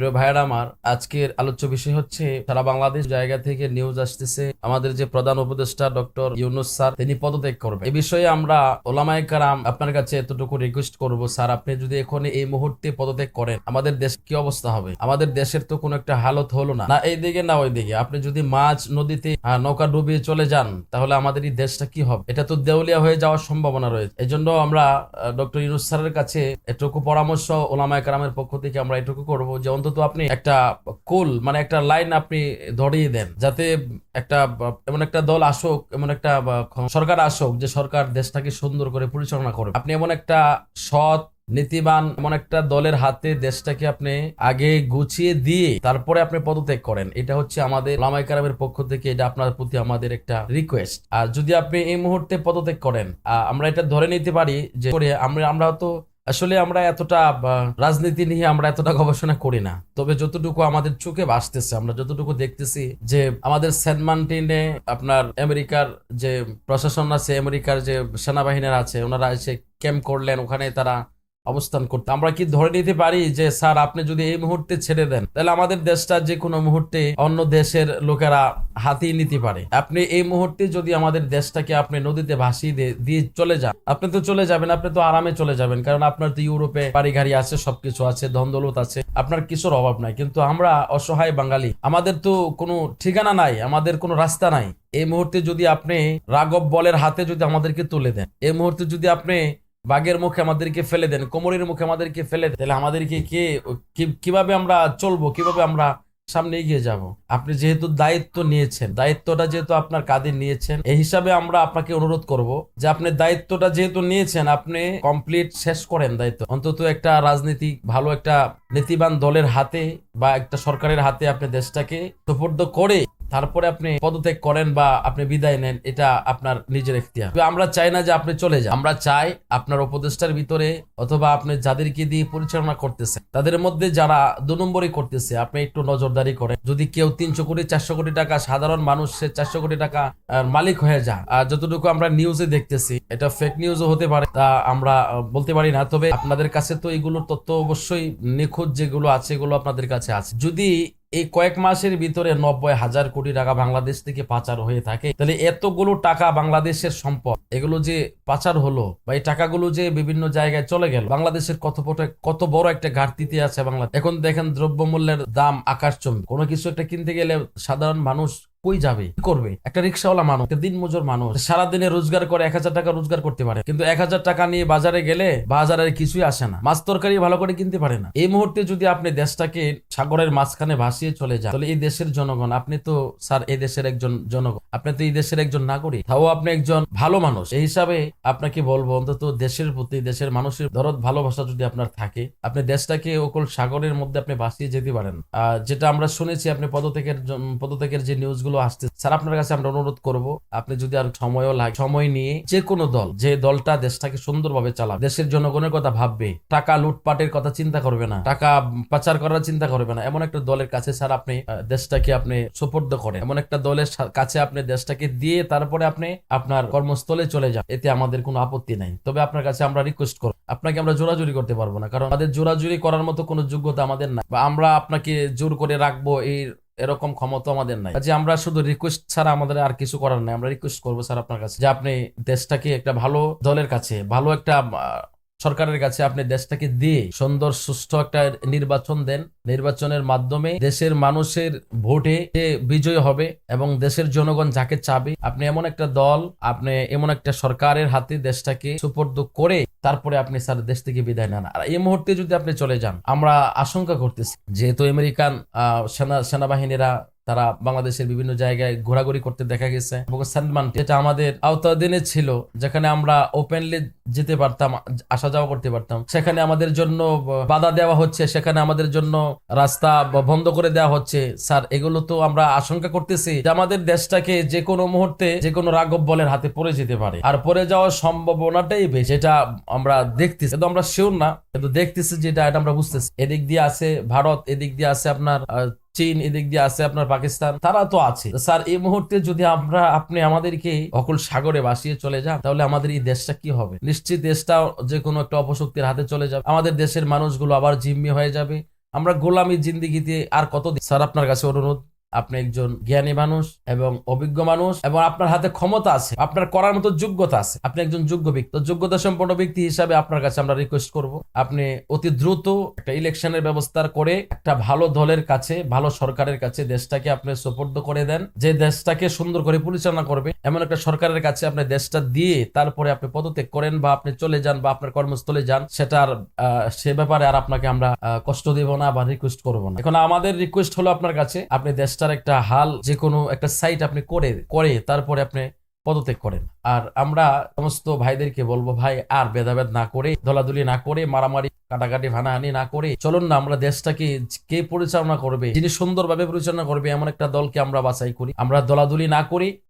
প্রিয় ভাইয়েরা আমার, আজকের আলোচ্য বিষয় হচ্ছে, সারা বাংলাদেশ জায়গা থেকে নিউজ আসতেছে, আমাদের যে প্রধান উপদেষ্টা ডক্টর ইউনুস স্যার, তিনি পদত্যাগ করবেন। এই বিষয়ে আমরা ওলামায় কারাম আপনার কাছে এতটুকু রিকোয়েস্ট করব, স্যার, আপনি যদি এখন এই মুহূর্তে পদত্যাগ করেন, আমাদের দেশ কি অবস্থা হবে? আমাদের দেশের তো কোনো একটা হালত হলো না। না এই দিকে, না ওই দিকে। আপনি যদি মাছ নদীতে নৌকা ডুবিয়ে চলে যান, তাহলে আমাদের এই দেশটা কি হবে? এটা তো দেউলিয়া হয়ে যাওয়ার সম্ভাবনা রয়েছে। এই জন্য আমরা ডক্টর ইউনুস স্যারের কাছে এটুকু পরামর্শ ওলামায় কারামের পক্ষ থেকে আমরা এটুকু করব যে, অন্তত আপনি একটা কুল মানে একটা লাইন আপনি ধরিয়ে দেন, যাতে একটা, এমন একটা দল আসুক, এমন একটা, সরকার আসুক, যে সরকার দেশটাকে সুন্দর করে পরিচালনা করবে আপনি এমন একটা সৎ, নীতিবান, এমন একটা দলের হাতে দেশটাকে আপনি আগে গুছিয়ে দিয়ে তারপরে আপনি পদত্যাগ করেন। এটা হচ্ছে আমাদের লামাই কারামের পক্ষ থেকে এটা আপনার প্রতি আমাদের একটা রিকোয়েস্ট আর যদি আপনি এই মুহূর্তে পদত্যাগ করেন আমরা এটা ধরে নিতে পারি যে, আমরা আমরা তো আসলে আমরা এতটা রাজনীতি নিয়ে আমরা এতটা গবেষণা করি না। তবে যতটুকু আমাদের চোখে ভাসতেছে, আমরা যতটুকু দেখতেছি যে আমাদের সেন্ট মার্টিনে আপনার আমেরিকার যে প্রশাসন আছে, আমেরিকার যে সেনাবাহিনীরা আছে, ওনারা এসে ক্যাম্প করলেন। ওখানে তারা অবস্থান করতে। আমরা কি ধরে নিতে পারি যে, স্যার, আপনি যদি এই মুহূর্তে ছেড়ে দেন, তাহলে আমাদের দেশটা যে কোনো মুহূর্তে অন্য দেশের লোকেরা হাতিয়ে নিতে পারে। আপনি এই মুহূর্তে যদি আমাদের দেশটাকে আপনি নদীতে ভাসিয়ে দিয়ে- চলে যান, আপনি তো চলে যাবেন, আপনি তো আরামে চলে যাবেন, কারণ আপনার তো ইউরোপে বাড়ি গাড়ি আছে, সবকিছু আছে, ধনদৌলত আছে, আপনার কিছুর অভাব নাই। কিন্তু আমরা অসহায় বাঙালি, আমাদের তো কোনো ঠিকানা নাই, আমাদের কোনো রাস্তা নাই। এই মুহূর্তে যদি আপনি রাগব বলের হাতে যদি আমাদেরকে তুলে দেন, এই মুহূর্তে যদি আপনি বাঘের মুখে আমাদেরকে ফেলে দেন, কোমরের মুখে আমাদেরকে ফেলে দেন, তাহলে আমাদেরকে কে কীভাবে আমরা চলবো, কীভাবে আমরা সামনে এগিয়ে যাব? আপনি যেহেতু দায়িত্ব নিয়েছেন, দায়িত্বটা যেহেতু আপনার কাঁধে নিয়েছেন, এই হিসাবে আমরা আপনাকে অনুরোধ করব যে আপনি দায়িত্বটা যেহেতু নিয়েছেন, আপনি কমপ্লিট শেষ করেন দায়িত্ব। অন্তত একটা রাজনীতি, ভালো একটা নীতিবান দলের হাতে বা একটা সরকারের হাতে আপনি দেশটাকে সুপর্দ করে তারপরে আপনি পদত্যাগ করেন বা আপনি বিদায় নেন, এটা আপনার নিজের এখতিয়ার আমরা চাই না যে আপনি চলে যান। আমরা চাই আপনার উপদেষ্টার ভিতরে অথবা আপনি যাদেরকে দিয়ে পরিচালনা করতেছে তাদের মধ্যে যারা দু নম্বরই করতেছে, আপনি একটু নজরদারি করেন। যদি কেউ তিনশো কোটি, চারশো কোটি টাকা, সাধারণ মানুষের চারশো কোটি টাকা মালিক হয়ে যায় আর যতটুকু আমরা নিউজে দেখতেছি, এটা ফেক নিউজও হতে পারে, তা আমরা বলতে পারি না। তবে আপনাদের কাছে তো এগুলোর তথ্য অবশ্যই নিখোঁজ যেগুলো আছে, এগুলো আপনাদের কাছে আছে। যদি এই কয়েক মাসের ভিতরে নব্বই হাজার কোটি টাকা বাংলাদেশ থেকে পাচার হয়ে থাকে। তাহলে এতগুলো টাকা বাংলাদেশের সম্পদ, এগুলো যে পাচার হলো বা এই টাকাগুলো যে বিভিন্ন জায়গায় চলে গেল, বাংলাদেশের কত কত বড় একটা ঘাটতিতে আছে বাংলাদেশ। এখন দেখেন দ্রব্যমূল্যের দাম আকাশ চম কোনো কিছু একটা কিনতে গেলে সাধারণ মানুষ কই যাবে? কি করবে? একটা রিক্সাওয়ালা মানুষ, একটা দিন মজুর মানুষ, সারাদিনে রোজগার করে এক হাজার টাকা রোজগার করতে পারে। কিন্তু এক হাজার টাকা নিয়ে বাজারে গেলে বাজারের কিছুই আসে না। মাছ তরকারি ভালো করে কিনতে পারে না। এই মুহূর্তে যদি আপনি দেশটাকে সাগরের মাঝখানে ভাসিয়ে চলে যান, তাহলে এই দেশের জনগণ, আপনি তো স্যার, এই দেশের একজন জনগণ, আপনি তো এই দেশের একজন নাগরিক। তাও আপনি একজন ভালো মানুষ। এই হিসাবে আপনাকে বলব, অন্তত দেশের প্রতি, দেশের মানুষের দরদ, ভালোবাসা যদি আপনার থাকে, আপনি দেশটাকে ওকল সাগরের মধ্যে আপনি ভাসিয়ে যেতে পারেন যেটা আমরা শুনেছি, আপনি পদত্যাগের পদত্যাগের যে নিউজগুলো আসছে। স্যার, আপনার কাছে আমরা অনুরোধ করব, আপনি যদি আর সময়ও লাগে, সময় নিয়ে যে কোনো দল, যে দলটা দেশটাকে সুন্দরভাবে চালাবে দেশের জনগণের কথা ভাববে, টাকা লুটপাটের কথা চিন্তা করবে না, টাকা পাচার করার চিন্তা করবে না, এমন একটা দলের কাছে স্যার আপনি দেশটাকে আপনি সুপর্দ করেন। এমন একটা দলের কাছে আপনি দেশটাকে দিয়ে তারপরে আপনি আপনার কর্মস্থলে চলে যান। এতে আমাদের কোনো আপত্তি নাই। তবে আপনার কাছে আমরা রিকোয়েস্ট করব। আপনাকে আমরা জোরাজুরি করতে পারব না, কারণ আমাদের জোরাজুরি করার মতো কোনো যোগ্যতা আমাদের নাই। বা আমরা আপনাকে জোর করে রাখব এই এরকম ক্ষমতা আমাদের নাই। যে আমরা শুধু রিকোয়েস্ট ছাড়া আমাদের আর কিছু করার নাই, আমরা রিকোয়েস্ট করব স্যার আপনার কাছে যে আপনি দেশটাকে একটা ভালো দলের কাছে, ভালো একটা সরকারের কাছে আপনি দেশটাকে দিয়ে সুন্দর, সুষ্ঠু একটা নির্বাচন দেন। নির্বাচনের মাধ্যমে দেশের মানুষের ভোটে যে বিজয় হবে এবং দেশের জনগণ যাকে চাবে, আপনি এমন একটা দল, আপনি এমন একটা সরকারের হাতে দেশটাকে সুপর্দ করে তারপরে আপনি স্যার দেশ থেকে বিদায় নেন। আর এই মুহূর্তে যদি আপনি চলে যান, আমরা আশঙ্কা করতেছি যেহেতু আমেরিকান সেনা, সেনাবাহিনীরা তারা বাংলাদেশের বিভিন্ন জায়গায় ঘোরাঘুরি করতে দেখা গেছে। এবং স্যান্ডমান যেটা আমাদের আওতাধীনে ছিল, যেখানে আমরা ওপেনলি যেতে পারতাম, আসা যাওয়া করতে পারতাম, সেখানে আমাদের জন্য বাধা দেওয়া হচ্ছে, সেখানে আমাদের জন্য রাস্তা বন্ধ করে দেওয়া হচ্ছে। স্যার, এগুলো তো আমরা আশঙ্কা করতেছি যে আমাদের দেশটাকে যে কোনো মুহূর্তে যে কোনো রাঘব বলের হাতে পড়ে যেতে পারে। আর পড়ে যাওয়ার সম্ভাবনাটাই বেশি, যেটা আমরা দেখতেছি। কিন্তু আমরা শিওর না, কিন্তু দেখতেছি যেটা, এটা আমরা বুঝতেছি। এদিক দিয়ে আছে ভারত, এদিক দিয়ে আছে আপনার চীন, এদিক দিয়ে আছে আপনার পাকিস্তান, তারা তো আছে। স্যার, এই মুহূর্তে যদি আমরা, আপনি আমাদেরকে অকল সাগরে বাসিয়ে চলে যান, তাহলে আমাদের এই দেশটা কি হবে? নিশ্চিত দেশটা যে কোনো একটা অপশক্তির হাতে চলে যাবে। আমাদের দেশের মানুষগুলো আবার জিম্মি হয়ে যাবে। আমরা গোলামি জিন্দিগিতে আর কত স্যার, আপনার কাছে অনুরোধ। আপনি একজন জ্ঞানী মানুষ এবং অভিজ্ঞ মানুষ এবং আপনার হাতে ক্ষমতা আছে আপনার করার মতো যোগ্যতা আছে। আপনি একজন যোগ্য ব্যক্তি। যোগ্যতা সম্পন্ন ব্যক্তি হিসাবে আপনার কাছে আমরা রিকোয়েস্ট করব আপনি অতি দ্রুত একটা ইলেকশনের ব্যবস্থা করে একটা ভালো দলের কাছে ভালো সরকারের কাছে দেশটাকে আপনি সুপর্দ করে দেন। যে দেশটাকে সুন্দর করে পরিচালনা করবে এমন একটা সরকারের কাছে আপনি দেশটা দিয়ে তারপরে আপনি পদত্যাগ করেন বা আপনি চলে যান বা আপনার কর্মস্থলে যান সেটার আহ, সে ব্যাপারে আর আপনাকে আমরা কষ্ট দেব না বা রিকোয়েস্ট করব না। এখন আমাদের রিকোয়েস্ট হলো আপনার কাছে আপনি দেশটার একটা হাল, যে কোনো একটা সাইট আপনি করে করে তারপরে আপনি পদত্যাগ করেন। আর আমরা সমস্ত ভাইদেরকে বলব, ভাই, আর ভেদাভেদ না করে দলাদলি না করে, মারামারি, কাটাকাটি, ভানাহানি না করে, চলুন না, আমরা দেশটাকে কে পরিচালনা করবে, যিনি সুন্দরভাবে পরিচালনা করবে, এমন একটা দলকে আমরা বাছাই করি। আমরা দলাদলি না করি